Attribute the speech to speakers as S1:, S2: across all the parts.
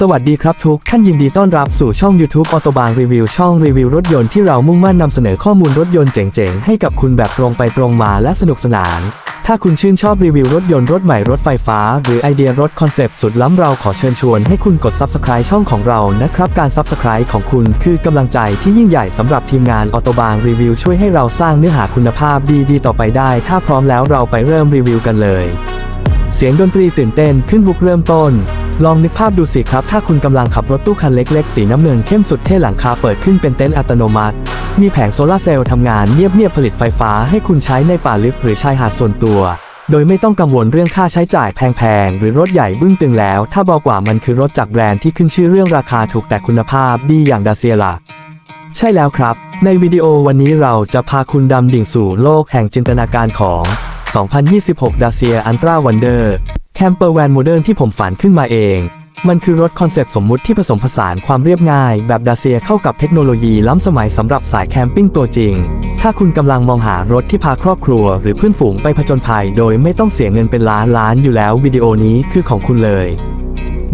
S1: สวัสดีครับทุกท่านยินดีต้อนรับสู่ช่อง YouTube ออโตบางรีวิวช่องรีวิวรถยนต์ที่เรามุ่งมั่นนำเสนอข้อมูลรถยนต์เจ๋งๆ ให้กับคุณแบบตรงไปตรงมาและสนุกสนาน ถ้าคุณชื่นชอบรีวิวรถยนต์รถใหม่รถไฟฟ้า หรือไอเดียรถคอนเซปต์สุดล้ำเราขอเชิญชวนให้คุณกด Subscribe ช่องของเรานะครับ การ Subscribe ของคุณคือกำลังใจที่ยิ่งใหญ่สำหรับทีมงานออโตบางรีวิวช่วยให้เราสร้างเนื้อหาคุณภาพดีๆ ต่อไปได้ ถ้าพร้อมแล้วเราไปเริ่มรีวิวกันเลย เสียงดนตรีตื่นเต้นขึ้นบุกเริ่มต้น ลองนึกภาพดูสิครับ ถ้าคุณกำลังขับรถตู้คันเล็กๆ สีน้ำเงินเข้มสุดเท่หลังคาเปิดขึ้นเป็นเต็นท์อัตโนมัติ มีแผงโซลาร์เซลล์ทำงานเงียบๆผลิตไฟฟ้าให้คุณใช้ในป่าลึกหรือชายหาดส่วนตัว โดยไม่ต้องกังวลเรื่องค่าใช้จ่ายแพงๆ หรือรถใหญ่บึ้งตึงแล้ว ถ้าบอกว่ามันคือรถจากแบรนด์ที่ขึ้นชื่อเรื่องราคาถูกแต่คุณภาพดีอย่างดาเซียล่ะใช่แล้วครับ ในวิดีโอวันนี้เราจะพาคุณดำดิ่งสู่โลกแห่งจินตนาการของ 2026 Dacia Ultra Wonder แคมเปอร์แวนโมเดิร์นที่ผมฝันขึ้นมาเอง มันคือรถคอนเซปต์สมมุติที่ผสมผสานความเรียบง่าย แบบดาเซียเข้ากับเทคโนโลยีล้ำสมัยสำหรับสายแคมปิ้งตัวจริง ถ้าคุณกำลังมองหารถที่พาครอบครัว หรือเพื่อนฝูงไปผจญภัย โดยไม่ต้องเสียเงินเป็นล้านล้านอยู่แล้ววิดีโอนี้คือของคุณเลย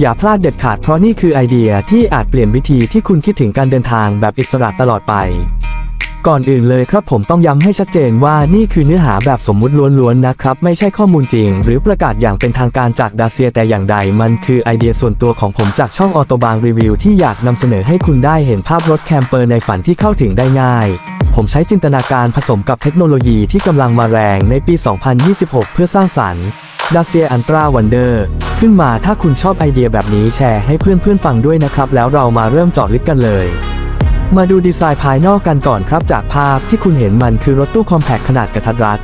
S1: อย่าพลาดเด็ดขาดเพราะนี่คือไอเดียที่อาจเปลี่ยนวิธีที่คุณคิดถึงการเดินทางแบบอิสระตลอดไป ก่อนอื่นเลยครับผมต้องย้ำให้ชัดเจนว่านี่คือเนื้อหาแบบสมมุติล้วนๆนะครับ ไม่ใช่ข้อมูลจริง หรือประกาศอย่างเป็นทางการจากดาเซียแต่อย่างใด มันคือไอเดียส่วนตัวของผมจากช่องออโตบางรีวิวที่อยากนำเสนอให้คุณได้เห็นภาพรถแคมเปอร์ในฝันที่เข้าถึงได้ง่าย ผมใช้จินตนาการผสมกับเทคโนโลยีที่กำลังมาแรงในปี 2026 เพื่อสร้างสรรค์ Dacia Ultra Wonder ขึ้นมาถ้าคุณชอบไอเดียแบบนี้แชร์ให้เพื่อนๆฟังด้วยนะครับ แล้วเรามาเริ่มเจาะลึกกันเลย มาดูดีไซน์ภายนอกกันก่อนครับ จากภาพที่คุณเห็นมันคือรถตู้คอมแพคขนาดกระทัดรัด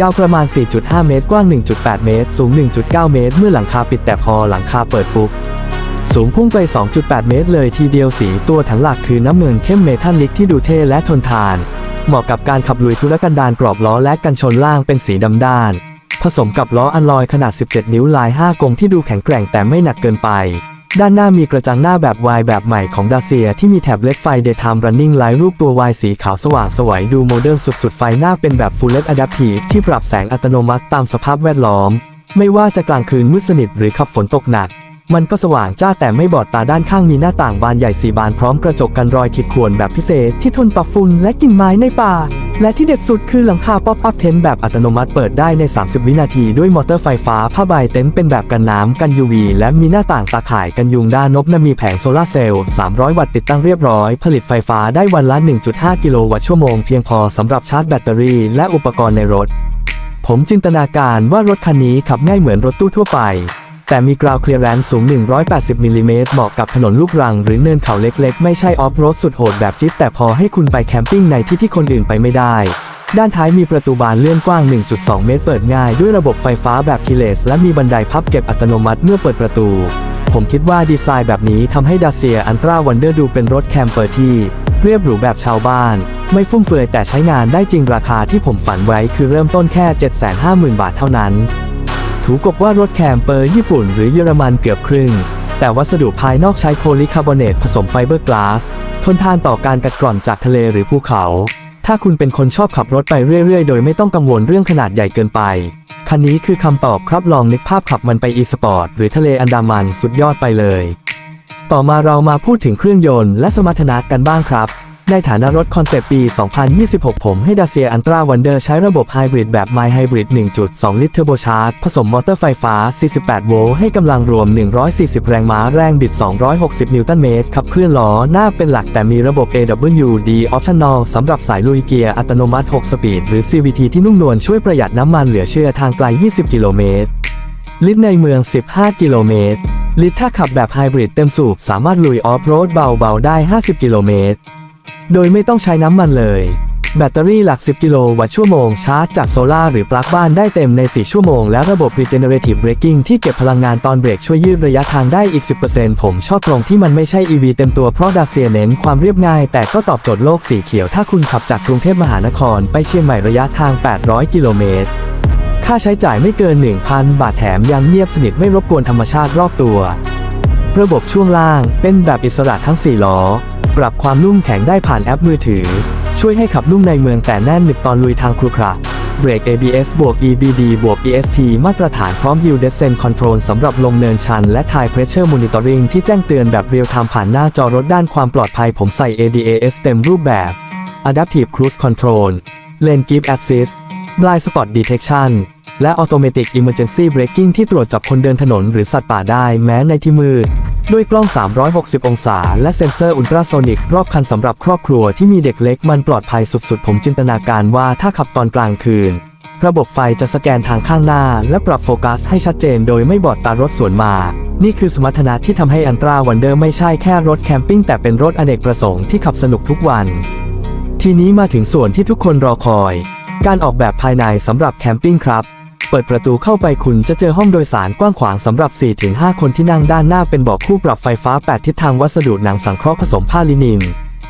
S1: ยาวประมาณ 4.5 เมตร กว้าง 1.8 เมตร สูง 1.9 เมตร เมื่อหลังคาปิดแต่พอหลังคาเปิดปุ๊บ สูงพุ่งไป 2.8 เมตร เลยทีเดียวสีตัวถังหลักคือน้ำเงินเข้มเมทัลลิกที่ดูเท่และทนทาน เหมาะกับการขับลุยธุรกันดารกรอบล้อและกันชนล่างเป็นสีดำด้าน ผสมกับล้ออัลลอยขนาด 17 นิ้วลาย 5กงที่ดูแข็งแกร่งแต่ไม่หนักเกินไป ด้านหน้ามีกระจังหน้าแบบวายแบบใหม่ของดาเซียที่มีแถบเลดไฟ Daytime Running Light รูปตัววายสีขาวสว่างสวยดูโมเดิร์นสุดๆ ไฟหน้าเป็นแบบ Full LED Adaptive ที่ปรับแสงอัตโนมัติตามสภาพแวดล้อม ไม่ว่าจะกลางคืนมืดสนิทหรือขับฝนตกหนัก มันก็สว่างจ้าแต่ไม่บอดตาด้านข้างมีหน้าต่างบานใหญ่สีบานพร้อมกระจกกันรอยขีดข่วนแบบพิเศษที่ทนต่อฝุ่นและกลิ่นไม้ในป่า และที่เด็ดสุดคือหลังคาป๊อปอัพเทนแบบอัตโนมัติเปิดได้ใน 30 วินาทีด้วยมอเตอร์ไฟฟ้าผ้าใบเต็นท์เป็นแบบกันน้ำกัน UV และมีหน้าต่างตาข่ายกันยุงด้านนบและมีแผงโซลาร์เซลล์ 300 วัตต์ติดตั้งเรียบร้อย ผลิตไฟฟ้าได้วันละ 1.5 กิโลวัตต์ชั่วโมงเพียงพอสำหรับชาร์จแบตเตอรี่และอุปกรณ์ในรถ ผมจินตนาการว่ารถคันนี้ขับง่ายเหมือนรถตู้ทั่วไป แต่มีกราวเคลียร์แรนสูง 180มิลลิเมตรเหมาะกับถนนลูกรัง หรือเนินเขาเล็กๆ ไม่ใช่ออฟโรดสุดโหดแบบจิ๊บแต่พอให้คุณไปแคมปิ้งในที่ที่คนอื่นไปไม่ได้ ด้านท้ายมีประตูบานเลื่อนกว้าง 1.2 เมตรเปิดง่ายด้วยระบบไฟฟ้าแบบคีเลส และมีบันไดพับเก็บอัตโนมัติเมื่อเปิดประตู ผมคิดว่าดีไซน์แบบนี้ทำให้ดาเซียอันตราวันเดอร์ดูเป็นรถแคมเปอร์ที่เรียบหรูแบบชาวบ้าน ไม่ฟุ่มเฟือยแต่ใช้งานได้จริงราคาที่ผมฝันไว้คือเริ่มต้นแค่ 750,000 บาทเท่านั้น ถูกกบว่ารถแคมเปอร์ญี่ปุ่นหรือเยอรมันเกือบครึ่ง แต่วัสดุภายนอกใช้โพลีคาร์บอเนตผสมไฟเบอร์กลาส ทนทานต่อการกัดกร่อนจากทะเลหรือภูเขา ถ้าคุณเป็นคนชอบขับรถไปเรื่อยๆ โดยไม่ต้องกังวลเรื่องขนาดใหญ่เกินไป คันนี้คือคำตอบครับลองนึกภาพขับมันไปอีสปอร์ตหรือทะเลอันดามันสุดยอดไปเลย ต่อมาเรามาพูดถึงเครื่องยนต์และสมรรถนะกันบ้างครับ ในฐานะรถคอนเซปต์ปี 2026 ผมให้ Dacia Ultra Wonder ใช้ระบบไฮบริดแบบ My Hybrid 1.2 ลิตรเทอร์โบชาร์จผสมมอเตอร์ไฟฟ้า 48 โวลต์ให้กำลังรวม 140 แรงม้าแรงบิด 260 นิวตันเมตร ขับเคลื่อนล้อหน้าเป็นหลักแต่มีระบบ AWD Optional สำหรับสายลุยเกียร์อัตโนมัติ 6 สปีด หรือ CVT ที่นุ่มนวลช่วยประหยัดน้ำมันเหลือเชื่อทางไกล 20 กิโลเมตรลิตรในเมือง 15 กิโลเมตรลิตรถ้าขับแบบไฮบริดเต็มสูบสามารถลุยออฟโรดเบาๆได้ 50 กิโลเมตร โดยไม่ต้องใช้น้ำมันเลย แบตเตอรี่หลัก 10 กิโลวัตต์ชั่วโมงชาร์จจากโซลาร์หรือปลั๊กบ้านได้เต็มใน 4 ชั่วโมง และระบบ Regenerative Braking ที่เก็บพลังงานตอนเบรกช่วยยืดระยะทางได้อีก 10%ผมชอบตรงที่มันไม่ใช่ EV เต็มตัวเพราะดาเซียเน้นความเรียบง่าย แต่ก็ตอบโจทย์โลกสีเขียวถ้าคุณขับจากกรุงเทพมหานคร ไปเชียงใหม่ระยะทาง 800 กิโลเมตรค่าใช้จ่ายไม่เกิน 1,000 บาทแถมยังเงียบสนิทไม่รบกวนธรรมชาติรอบตัว ระบบช่วงล่างเป็นแบบอิสระทั้ง 4 ล้อ ปรับความนุ่มแข็งได้ผ่านแอปมือถือ ช่วยให้ขับนุ่มในเมืองแต่แน่นหนึบตอนลุยทางครุขระเบรก ABS บวก EBD บวก ESP มาตรฐานพร้อม Hill Descent Control สำหรับลงเนินชัน และ Tire Pressure Monitoring ที่แจ้งเตือนแบบเรียลไทม์ผ่านหน้าจอรถด้านความปลอดภัยผมใส่ ADAS เต็มรูปแบบ Adaptive Cruise Control Lane Keep Assist Blind Spot Detection และ Automatic Emergency Braking ที่ตรวจจับคนเดินถนนหรือสัตว์ป่าได้แม้ในที่มืด ด้วยกล้อง 360 องศา และเซ็นเซอร์อุลตราโซนิกรอบคันสำหรับครอบครัวที่มีเด็กเล็กมันปลอดภัยสุดๆ ผมจินตนาการว่าถ้าขับตอนกลางคืน ระบบไฟจะสแกนทางข้างหน้า และปรับโฟกัสให้ชัดเจนโดยไม่บอดตารถสวนมา นี่คือสมรรถนะที่ทำให้อันตราวันเดอร์ไม่ใช่แค่รถแคมปิ้งแต่เป็นรถอเนกประสงค์ที่ขับสนุกทุกวัน ทีนี้มาถึงส่วนที่ทุกคนรอคอย การออกแบบภายในสำหรับแคมปิ้งครับ เปิดประตูเข้าไปคุณจะเจอห้องโดยสารกว้างขวางสำหรับ 4-5 คนที่นั่งด้านหน้าเป็นเบาะคู่ปรับไฟฟ้า 8 ทิศทางวัสดุหนังสังเคราะห์ผสมผ้าลินิน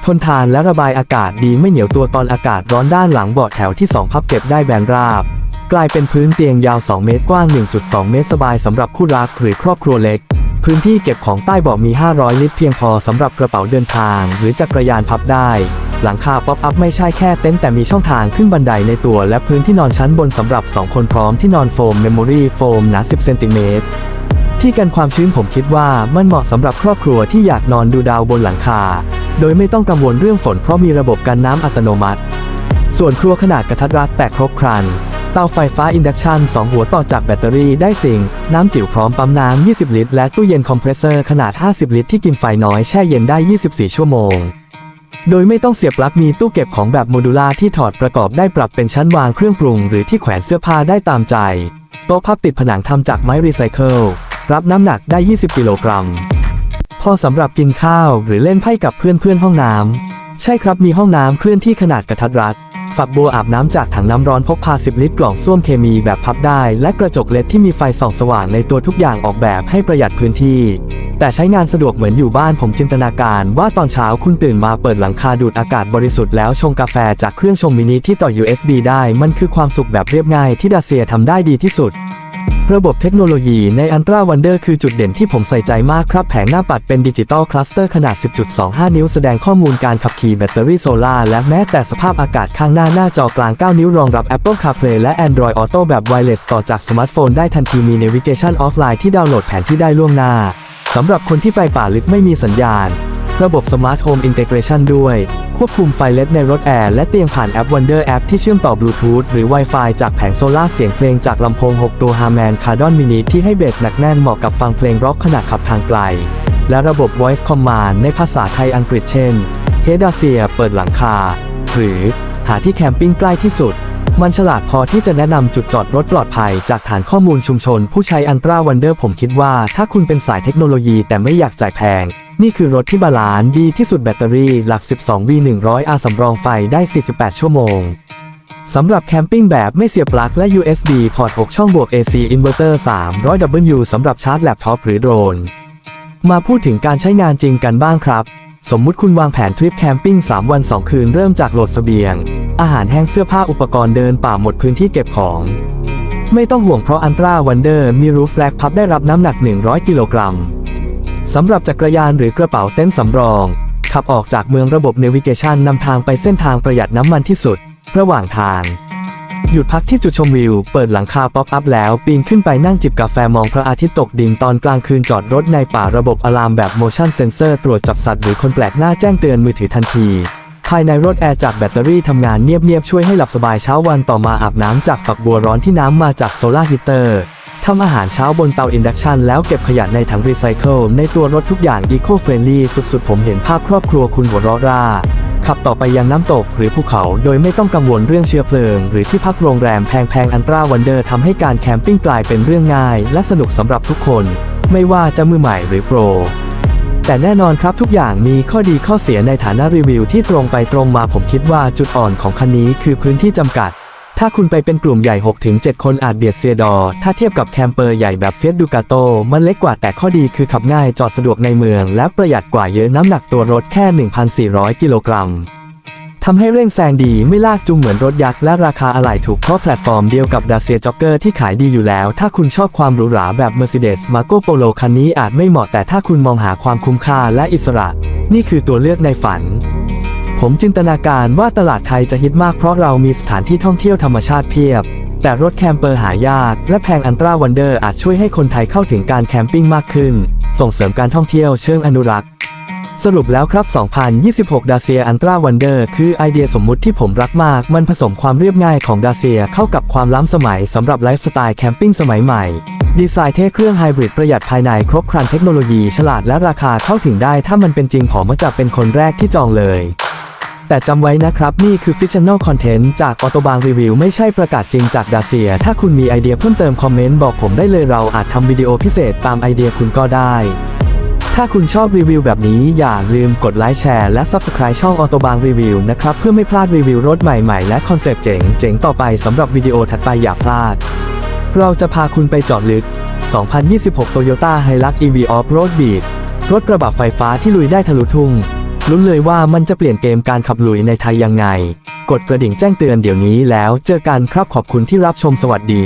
S1: ทนทานและระบายอากาศดีไม่เหนียวตัวตอนอากาศร้อนด้านหลังเบาะแถวที่ 2 พับเก็บได้แบนราบ กลายเป็นพื้นเตียงยาว 2 เมตรกว้าง 1.2 เมตรสบายสำหรับคู่รักหรือครอบครัวเล็ก พื้นที่เก็บของใต้เบาะมี 500 ลิตรเพียงพอสำหรับกระเป๋าเดินทาง หรือจักรยานพับได้ หลังคาป๊อปอัพไม่ใช่แค่เต็นท์แต่มีช่องทางขึ้นบันไดในตัวและพื้นที่นอนชั้นบนสำหรับ 2 คนพร้อมที่นอนโฟมเมมโมรี่โฟมหนา 10 เซนติเมตรที่กันความชื้นผมคิดว่ามันเหมาะสำหรับครอบครัวที่อยากนอนดูดาวบนหลังคา โดยไม่ต้องกังวลเรื่องฝนเพราะมีระบบกันน้ำอัตโนมัติ ส่วนครัวขนาดกระทัดรัดแต่ครบครัน เตาไฟฟ้าอินดักชัน2 หัวต่อจากแบตเตอรี่ได้สิ่ง น้ำจิ๋วพร้อมปั๊มน้ำ 20 ลิตร และตู้เย็นคอมเพรสเซอร์ขนาด 50 ลิตรที่กินไฟน้อยแช่เย็นได้ 24 ชั่วโมง โดยไม่ต้องเสียบปลั๊กมีตู้เก็บของแบบโมดูล่าที่ถอดประกอบได้ปรับเป็นชั้นวางเครื่องปรุง หรือที่แขวนเสื้อผ้าได้ตามใจ โต๊ะพับติดผนังทำจากไม้รีไซเคิลรับน้ำหนักได้ 20 กิโลกรัม พอสำหรับกินข้าวหรือเล่นไพ่กับเพื่อนเพื่อนห้องน้ำใช่ครับมีห้องน้ำเคลื่อนที่ขนาดกระทัดรัด ฝักบัวอาบน้ำจากถังน้ำร้อนพกพา 10 ลิตรกล่องส้วมเคมีแบบพับได้ และกระจกเลดที่มีไฟส่องสว่างในตัวทุกอย่างออกแบบให้ประหยัดพื้นที่ แต่ใช้งานสะดวกเหมือนอยู่บ้านผมจินตนาการว่าตอนเช้าคุณตื่นมาเปิดหลังคาดูดอากาศบริสุทธิ์แล้วชงกาแฟจากเครื่องชงมินิที่ต่อ USB ได้ มันคือความสุขแบบเรียบง่ายที่ดาเซียทำได้ดีที่สุด ระบบเทคโนโลยีใน Ultra Wonder คือจุดเด่นที่ผมใส่ใจมากครับ แผงหน้าปัดเป็นดิจิตอลคลัสเตอร์ขนาด 10.25 นิ้วแสดงข้อมูลการขับขี่แบตเตอรี่โซลาร์และแม้แต่สภาพอากาศข้างหน้าหน้าจอกลาง 9 นิ้วรองรับ Apple CarPlay และ Android Auto แบบ Wireless ต่อจากสมาร์ทโฟนได้ทันทีมี Navigation Offline ที่ดาวน์โหลดแผนที่ได้ล่วงหน้าสำหรับคนที่ไปป่าลึกไม่มีสัญญาณ ระบบ Smart Home Integration ด้วย ควบคุมไฟเล็ดในรถแอร์และเตียงผ่านแอป Wonder App ที่เชื่อมต่อบลูทูธหรือ Wi-Fi จากแผงโซลาร์เสียงเพลงจากลำโพง 6 ตัว Harman Kardon Mini ที่ให้เบสหนักแน่นเหมาะกับฟังเพลงร็อกขณะขับทางไกล และระบบ Voice Command ในภาษาไทยอังกฤษเช่นเฮดาเซียเปิดหลังคา หรือหาที่แคมปิ้งใกล้ที่สุดมันฉลาดพอที่จะแนะนำจุดจอดรถปลอดภัยจากฐานข้อมูลชุมชน ผู้ใช้อันตราวันเดอร์ผมคิดว่า ถ้าคุณเป็นสายเทคโนโลยีแต่ไม่อยากจ่ายแพง นี่คือรถที่บาลานซ์ดีที่สุดแบตเตอรี่หลัก 12V 100 R สำรองไฟได้ 48 ชั่วโมง สำหรับแคมปิ้งแบบไม่เสียบปลั๊กและ USB พอร์ต 6 ช่องบวก AC Inverter 300W สำหรับชาร์จแล็ปท็อปหรือโดรน มาพูดถึงการใช้งานจริงกันบ้างครับ สมมุติคุณวางแผนทริปแคมปิ้ง 3 วัน 2 คืนเริ่มจากโหลดเสบียง อาหารแห้งเสื้อผ้าอุปกรณ์เดินป่าหมดพื้นที่เก็บของไม่ต้องห่วงเพราะอันตราวันเดอร์มีรูฟแรกพับได้รับน้ำหนัก 100 กิโลกรัม สำหรับจักรยานหรือกระเป๋าเต็นท์สำรอง ขับออกจากเมืองระบบเนวิเกชันนำทางไปเส้นทางประหยัดน้ำมันที่สุด ระหว่างทาง หยุดพักที่จุดชมวิว เปิดหลังคาป๊อปอัพแล้ว ปีนขึ้นไปนั่งจิบกาแฟมองพระอาทิตย์ตกดินตอนกลางคืนจอดรถในป่าระบบอะลามแบบ motion sensor ตรวจจับสัตว์หรือคนแปลกหน้าแจ้งเตือนมือถือทันทีภายในรถแอร์จากแบตเตอรี่ทำงานเงียบๆช่วยให้หลับสบายเช้าวันต่อมาอาบน้ำจากฝักบัวร้อนที่น้ำมาจากโซลาร์ฮีเตอร์ ทำอาหารเช้าบนเตาอินดักชันแล้วเก็บขยะในถังรีไซเคิลในตัวรถทุกอย่างอีโคเฟรนลี่สุดๆ ผมเห็นภาพครอบครัวคุณหัวเราะร่าขับต่อไปยังน้ำตกหรือภูเขาโดยไม่ต้องกังวลเรื่องเชื้อเพลิง หรือที่พักโรงแรมแพงๆอันตราวันเดอร์ทำให้การแคมปิ้งกลายเป็นเรื่องง่าย และสนุกสำหรับทุกคน ไม่ว่าจะมือใหม่หรือโปร แต่แน่นอนครับทุกอย่างมีข้อดีข้อเสียในฐานะรีวิวที่ตรงไปตรงมาผมคิดว่าจุดอ่อนของคันนี้คือพื้นที่จำกัด ถ้าคุณไปเป็นกลุ่มใหญ่ 6-7 คนอาจเบียดเซียดอร์ถ้าเทียบกับแคมเปอร์ใหญ่แบบเฟียสดูกาโต มันเล็กกว่าแต่ข้อดีคือขับง่ายจอดสะดวกในเมือง และประหยัดกว่าเยอะน้ำหนักตัวรถแค่ 1,400 กิโลกรัมทำให้เร่งแซงดีไม่ลากจูงเหมือนรถยักษ์และราคาอะไหล่ถูกเพราะแพลตฟอร์มเดียวกับ Dacia Jogger ที่ขายดีอยู่แล้ว ถ้าคุณชอบความหรูหราแบบ Mercedes Marco Polo คันนี้อาจไม่เหมาะแต่ถ้าคุณมองหาความคุ้มค่าและอิสระ นี่คือตัวเลือกในฝัน ผมจินตนาการว่าตลาดไทยจะฮิตมากเพราะเรามีสถานที่ท่องเที่ยวธรรมชาติเพียบ แต่รถแคมเปอร์หายาก และแพงอันตราวันเดอร์อาจช่วยให้คนไทยเข้าถึงการแคมปิ้งมากขึ้น ส่งเสริมการท่องเที่ยวเชิงอนุรักษ์ สรุปแล้วครับ 2026 ดาเซียอันตราวันเดอร์คือไอเดียสมมุติที่ผมรักมาก มันผสมความเรียบง่ายของดาเซียเข้ากับความล้ำสมัยสำหรับไลฟ์สไตล์แคมปิ้งสมัยใหม่ดีไซน์เท่เครื่องไฮบริดประหยัดภายในครบครันเทคโนโลยีฉลาดและราคาเข้าถึงได้ถ้ามันเป็นจริงผมจะเป็นคนแรกที่จองเลย แต่จำไว้นะครับ นี่คือ Fictional Content จากออโตบางรีวิวไม่ใช่ประกาศจริงจากดาเซีย ถ้าคุณมีไอเดียเพิ่มเติมคอมเมนต์บอกผมได้เลยเราอาจทำวิดีโอพิเศษตามไอเดียคุณก็ได้ ถ้าคุณชอบรีวิวแบบนี้อย่าลืมกดไลค์แชร์และ Subscribe ช่องออโตบางรีวิวนะครับ เพื่อไม่พลาดรีวิวรถใหม่ๆ และคอนเซปต์เจ๋งเจ๋งต่อไปสำหรับวิดีโอถัดไปอย่าพลาด เราจะพาคุณไปเจอดลึก 2026 Toyota Hilux EV Off-Road Beast รถกระบะไฟฟ้าที่ลุยได้ทะลุทุ่ง ลุ้นเลยว่ามันจะเปลี่ยนเกมการขับลุยในไทยยังไง กดกระดิ่งแจ้งเตือนเดี๋ยวนี้แล้วเจอกันครับขอบคุณที่รับชมสวัสดี